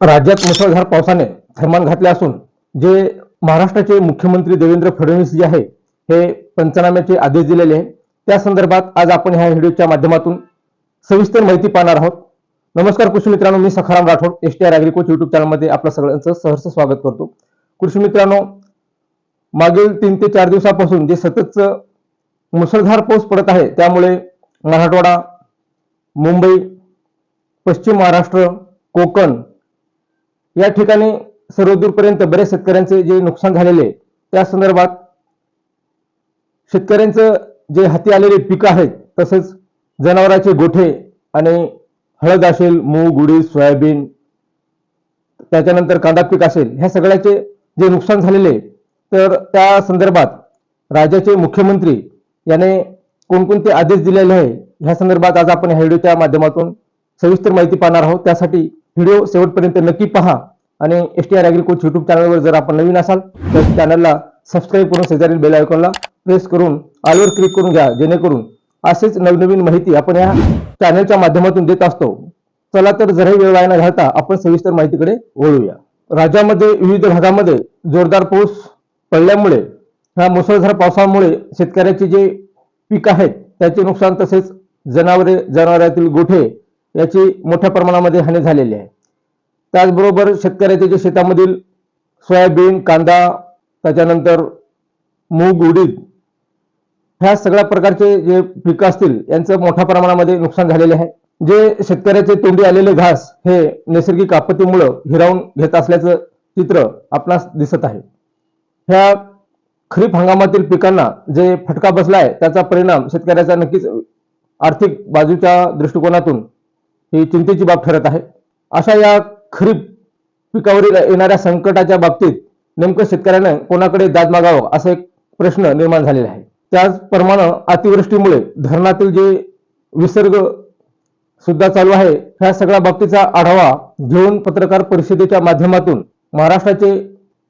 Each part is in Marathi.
राज्यात मुसळधार पावसाने थैमान घातले असून जे महाराष्ट्राचे मुख्यमंत्री देवेंद्र फडणवीस जे आहे हे पंचनाम्याचे आदेश दिलेले आहे त्या संदर्भात आज आपण ह्या व्हिडिओच्या माध्यमातून सविस्तर माहिती पाहणार आहोत. नमस्कार कृषी मित्रांनो मी Sakharam Rathod S T R अॅग्रिकोच YouTube चॅनलमध्ये आपलं सगळ्यांचं सहर्ष स्वागत करतो. कृषी मित्रांनो मागील तीन ते चार दिवसापासून जे सततचं मुसळधार पाऊस पडत आहे त्यामुळे मराठवाडा मुंबई पश्चिम महाराष्ट्र कोकण या ठिकाणी सर्वदूरपर्यंत बऱ्याच शेतकऱ्यांचे जे नुकसान झालेले आहे, त्या संदर्भात शेतकऱ्यांचं जे हाती आलेले पिकं आहेत तसेच जनावरांचे गोठे आणि हळद असेल मूग उडीद सोयाबीन त्याच्यानंतर कांदा पीक असेल ह्या सगळ्याचे जे नुकसान झालेले तर त्या संदर्भात राज्याचे मुख्यमंत्री याने कोणकोणते आदेश दिलेले आहे ह्या संदर्भात आज आपण ह्या व्हिडिओच्या माध्यमातून सविस्तर माहिती पाहणार आहोत. त्यासाठी व्हिडिओ शेवटपर्यंत नक्की पहा आणि S T R Agricoach YouTube चॅनलवर जर आपण नवीन असाल तर चॅनलला सबस्क्राईब करून शेजारील बेल आयकॉनला प्रेस करून ऑलवर क्लिक करून घ्या जेणेकरून असेच नवनवीन माहिती आपण या चॅनलच्या माध्यमातून देत असतो. चला तर जरही वेळ वाया न घालता आपण सविस्तर माहितीकडे वळूया. राज्यामध्ये विविध भागामध्ये जोरदार पाऊस पडल्यामुळे ह्या मुसळधार पावसामुळे शेतकऱ्याचे जे पीक आहेत त्याचे नुकसान तसेच जनावरे जनावरातील गोठे याची मोठ्या प्रमाणामध्ये हानी झालेली आहे. त्याचबरोबर शेतकऱ्याच्या जे शेतामधील सोयाबीन कांदा त्याच्यानंतर मूग उडीद ह्या सगळ्या प्रकारचे जे पिकं असतील यांचं मोठ्या प्रमाणामध्ये नुकसान झालेले आहे. जे शेतकऱ्याचे तोंडी आलेले घास हे नैसर्गिक आपत्तीमुळं हिरावून घेत असल्याचं चित्र आपणास दिसत आहे. ह्या खरीप हंगामातील पिकांना जे फटका बसला आहे त्याचा परिणाम शेतकऱ्याचा नक्कीच आर्थिक बाजूच्या दृष्टिकोनातून ही चिंतेची बाब ठरत आहे. अशा या खरीप पिकावरील येणाऱ्या संकटाच्या बाबतीत नेमकं शेतकऱ्यानं कोणाकडे दाद मागावं असा एक प्रश्न निर्माण झालेला आहे. त्याचप्रमाणे अतिवृष्टीमुळे धरणातील जे विसर्ग सुद्धा चालू आहे ह्या सगळ्या बाबतीचा आढावा घेऊन पत्रकार परिषदेच्या माध्यमातून महाराष्ट्राचे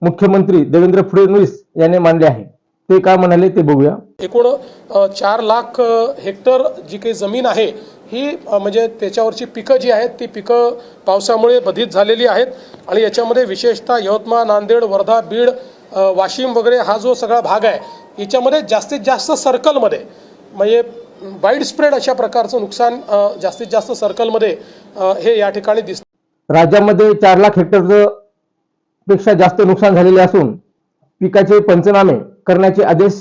मुख्यमंत्री देवेंद्र फडणवीस यांनी मानले आहे. ते काय म्हणाले ते बघूया. एकूण चार लाख हेक्टर जी काही जमीन आहे ही म्हणजे त्याच्यावरची पिकं जी आहेत ती पिकं पावसामुळे बधित झालेली आहेत. आणि याच्यामध्ये विशेषतः यवतमाळ नांदेड वर्धा बीड वाशिम वगैरे हा जो सगळा भाग आहे याच्यामध्ये जास्तीत जास्त सर्कलमध्ये म्हणजे वाईड स्प्रेड अशा प्रकारचं नुकसान जास्तीत जास्त सर्कलमध्ये हे या ठिकाणी दिसतं राज्यामध्ये चार लाख हेक्टरचं पेक्षा जास्त नुकसान झालेले असून पिकाचे पंचनामे करण्याचे आदेश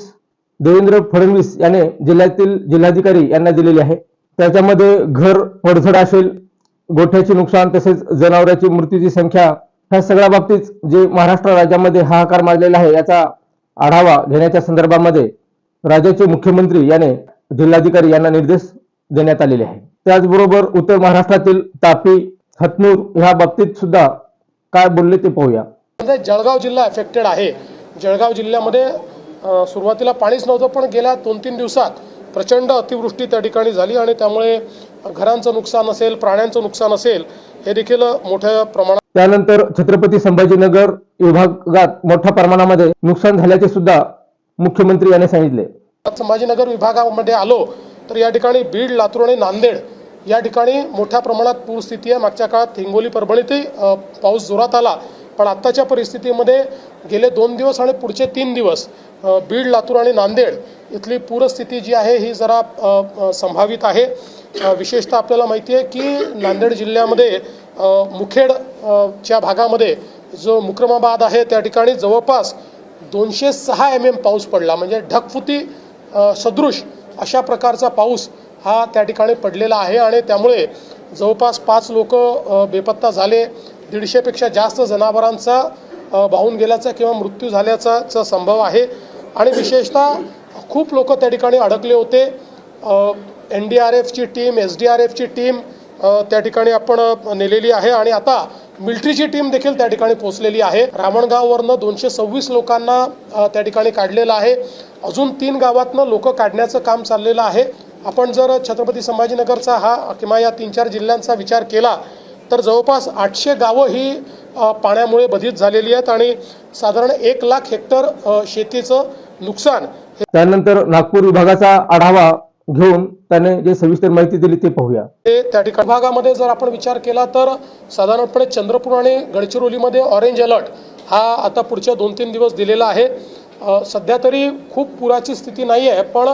देवेंद्र फडणवीस याने जिल्ह्यातील जिल्हाधिकारी यांना दिलेले आहे त्याच्यामध्ये घर पडझड असेल गोठ्याचे नुकसान तसेच जनावरांची मृत्यूची संख्या ह्या सगळ्या बाबतीत जे महाराष्ट्र राज्यामध्ये हाहाकार माजलेला आहे याचा आढावा घेण्याच्या संदर्भामध्ये राज्याचे मुख्यमंत्री याने जिल्हाधिकारी यांना निर्देश देण्यात आलेले आहे. त्याचबरोबर उत्तर महाराष्ट्रातील तापी हतनूर ह्या बाबतीत सुद्धा काय बोलले ते पाहूया. जळगाव जिल्हा अफेक्टेड आहे. जळगाव जिल्ह्यामध्ये सुरुवातीला पाणीच नव्हतं पण गेल्या दोन तीन दिवसात प्रचंड अतिवृष्टी त्या ठिकाणी झाली आणि त्यामुळे घरांचं नुकसान असेल प्राण्यांचं नुकसान असेल हे देखील मोठ्या प्रमाणात त्यानंतर छत्रपती संभाजीनगर विभागात मोठ्या प्रमाणामध्ये नुकसान झाल्याचे सुद्धा मुख्यमंत्री यांनी सांगितले. संभाजीनगर विभागामध्ये आलो तर या ठिकाणी बीड लातूर आणि नांदेड या ठिकाणी मोठ्या प्रमाणात पूरस्थिती आहे. मागच्या काळात हिंगोली परभणीतही पाऊस जोरात आला. पण आत्ताच्या परिस्थितीमध्ये गेले दोन दिवस आणि पुढचे तीन दिवस बीड लातूर आणि नांदेड इथली पूरस्थिती जी आहे ही जरा संभावित आहे. विशेषतः आपल्याला माहिती आहे की नांदेड जिल्ह्यामध्ये मुखेड च्या भागामध्ये जो मुक्रमाबाद आहे त्या ठिकाणी जवळपास दोनशे सहा एम एम पाऊस पडला. म्हणजे ढकफुती सदृश अशा प्रकारचा पाऊस हा त्या ठिकाणी पडलेला आहे आणि त्यामुळे जवळपास पाच लोक बेपत्ता झाले. दीडशेपेक्षा जास्त जनावरांचा वाहून गेल्याचा किंवा मृत्यू झाल्याचा संभव आहे. आणि विशेषतः खूप लोक त्या ठिकाणी अडकले होते. एन डी आर एफची टीम एस डी आर एफची टीम त्या ठिकाणी आपण नेलेली आहे. आणि आता मिलिटरीची टीम देखील त्या ठिकाणी पोहोचलेली आहे. रावणगाववरनं दोनशे सव्वीस लोकांना त्या ठिकाणी काढलेलं आहे. अजून तीन गावातनं लोक काढण्याचं काम चाललेलं आहे. आपण जर छत्रपती संभाजीनगरचा हा किंवा या तीन चार जिल्ह्यांचा विचार केला तर जवळपास आठशे गावं ही पाण्यामुळे बाधित झालेली आहेत आणि साधारण एक लाख हेक्टर शेतीचं नुकसान त्यानंतर नागपूर विभागाचा आढावा घेऊन त्याने जे सविस्तर माहिती दिली ते पाहूया. ते त्या ठिकाणी भागामध्ये जर आपण विचार केला तर साधारणपणे चंद्रपूर आणि गडचिरोलीमध्ये ऑरेंज अलर्ट हा आता पुढच्या दोन तीन दिवस दिलेला आहे. सध्या तरी खूप पुराची स्थिती नाही आहे पण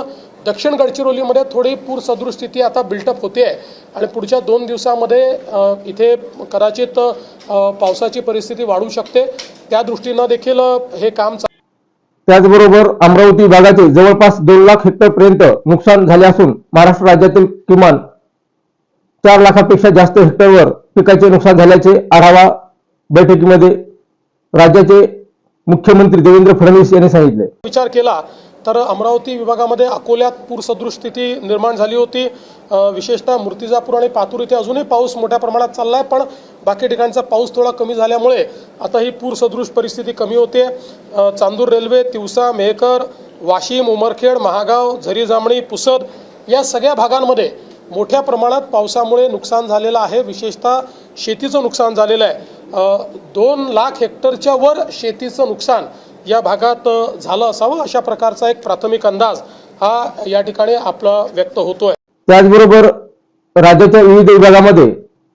दक्षिण गडचिरोलीमध्ये थोडी पूर सदृश स्थिती आता बिल्टअप होते आहे आणि पुढच्या दोन दिवसामध्ये इथे कदाचित पावसाची परिस्थिती वाढू शकते. त्या दृष्टीनं देखील हे काम त्याचबरोबर अमरावती भागाचे जवळपास दोन लाख हेक्टर पर्यंत नुकसान झाले असून महाराष्ट्र राज्यातील किमान चार लाखापेक्षा जास्त हेक्टरवर पिकाचे नुकसान झाल्याचे आढावा बैठकीमध्ये राज्याचे मुख्यमंत्री देवेंद्र फडणवीस यांनी सांगितले. विचार केला तर अमरावती विभागामध्ये अकोल्यात पूरसदृश स्थिती निर्माण झाली होती. विशेषतः मूर्तिजापूर आणि पातूर इथे अजूनही पाऊस मोठ्या प्रमाणात चालला आहे पण बाकी ठिकाणचा पाऊस थोडा कमी झाल्यामुळे आता ही पूरसदृश परिस्थिती कमी होते. चांदूर रेल्वे तिवसा मेहकर वाशिम उमरखेड महागाव झरी जामणी पुसद या सगळ्या भागांमध्ये मोठ्या प्रमाणात पावसामुळे नुकसान झालेलं आहे. विशेषतः शेतीचं नुकसान झालेलं आहे. दोन लाख हेक्टरच्या वर शेतीचं नुकसान या भागात झालं असावं अशा प्रकारचा एक प्राथमिक अंदाज हा या ठिकाणी आपला व्यक्त होतोय. त्याचबरोबर राज्याच्या विविध विभागामध्ये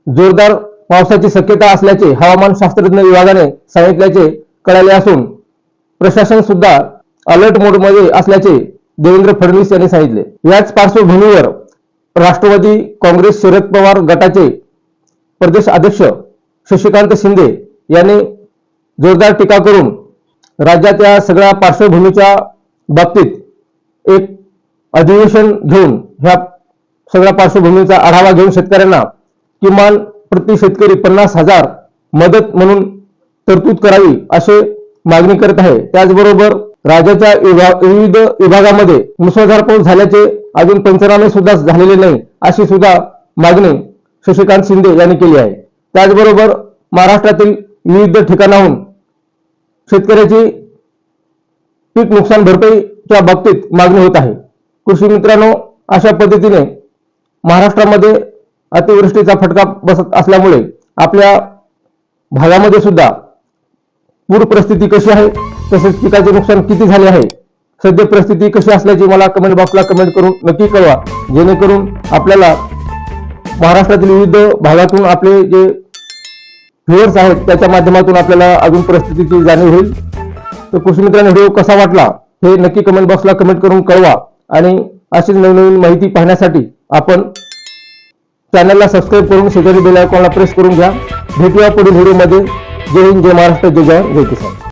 जोरदार पावसाची शक्यता असल्याचे हवामान शास्त्रज्ञ विभागाने सांगितल्याचे कळाले असून प्रशासन सुद्धा अलर्ट मोडमध्ये असल्याचे देवेंद्र फडणवीस यांनी सांगितले. याच पार्श्वभूमीवर राष्ट्रवादी काँग्रेस शरद पवार गटाचे प्रदेश अध्यक्ष शशिकांत शिंदे यांनी जोरदार टीका करून राज्याच्या सगळ्या पार्श्वभूमीच्या बाबतीत एक अधिवेशन घेऊन ह्या सगळ्या पार्श्वभूमीचा आढावा घेऊन शेतकऱ्यांना किमान प्रति शेतकरी पन्नास हजार मदत म्हणून तरतूद करावी असे मागणी करत आहे. त्याचबरोबर राज्याच्या विविध विभागामध्ये मुसळधार पाऊस झाल्याचे अजून पंचनामे सुद्धा झालेले नाही अशी सुद्धा मागणी शशिकांत शिंदे यांनी केली आहे. त्याचबरोबर महाराष्ट्रातील विविध ठिकाणाहून शेतकऱ्याची पीक नुकसान भरपाईच्या बाबतीत मागणी होत आहे. कृषी मित्रांनो अशा पद्धतीने महाराष्ट्रामध्ये अतिवृष्टीचा फटका बसत असल्यामुळे आपल्या भागामध्ये सुद्धा पूर परिस्थिती कशी आहे तसेच पिकाचे नुकसान किती झाले आहे सध्या परिस्थिती कशी असल्याची मला कमेंट बॉक्सला कमेंट करून नक्की कळवा. जेणेकरून आपल्याला महाराष्ट्रातील विविध भागातून आपले जे व्ह्युअर्स आहेत त्याच्या माध्यमातून आपल्याला अजून परिस्थितीची जाणीव होईल. तर कृषी मित्रांनो व्हिडिओ कसा वाटला? हे नक्की कमेंट बॉक्सला कमेंट करून कळवा. आणि अशीच नवनवीन माहिती पाहण्यासाठी आपण चॅनलला सबस्क्राईब करून शेजारी बेल आयकॉनला प्रेस करून घ्या. भेटूया पुढील व्हिडिओमध्ये जय हिंद जय महाराष्ट्र जय जवान जय किसान.